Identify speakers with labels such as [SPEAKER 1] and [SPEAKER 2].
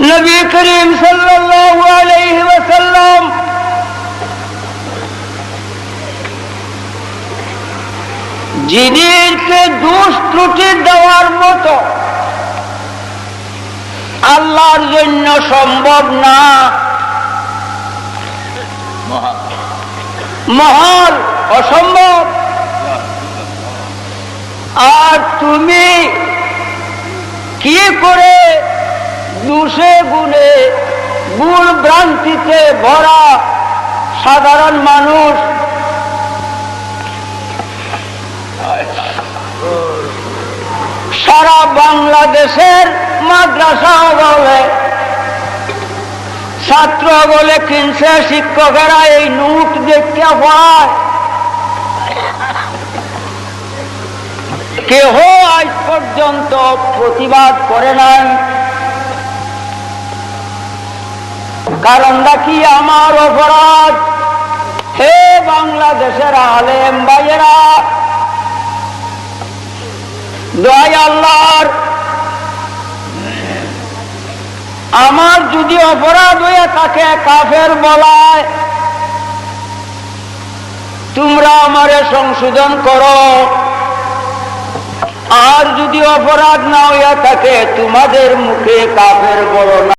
[SPEAKER 1] নবী করিম সাল্লাল্লাহু আলাইহি জিনিসকে দোষ ত্রুটি দেওয়ার মতো আল্লাহর জন্য সম্ভব না। মহান, অসম্ভব। আর তুমি কি করে দুষে গুণে গুণ ভ্রান্তিতে ভরা সাধারণ মানুষ। সারা বাংলাদেশের মাদ্রাসা বলে, ছাত্র বলে কিনছে শিক্ষকেরা এই নোট দেখতে পায় কেহ আজ পর্যন্ত প্রতিবাদ করে নাই। কারণটা কি আমার অপরাধ? হে বাংলাদেশের আলেম ভাইয়েরা, দোয়াই আল্লাহর, আমার যদি অপরাধ হয়ে থাকে কাফের বলায়, তোমরা আমারে সংশোধন করো। আর যদি অপরাধ না হইয়া থাকে, তোমাদের মুখে কাফের বলো না।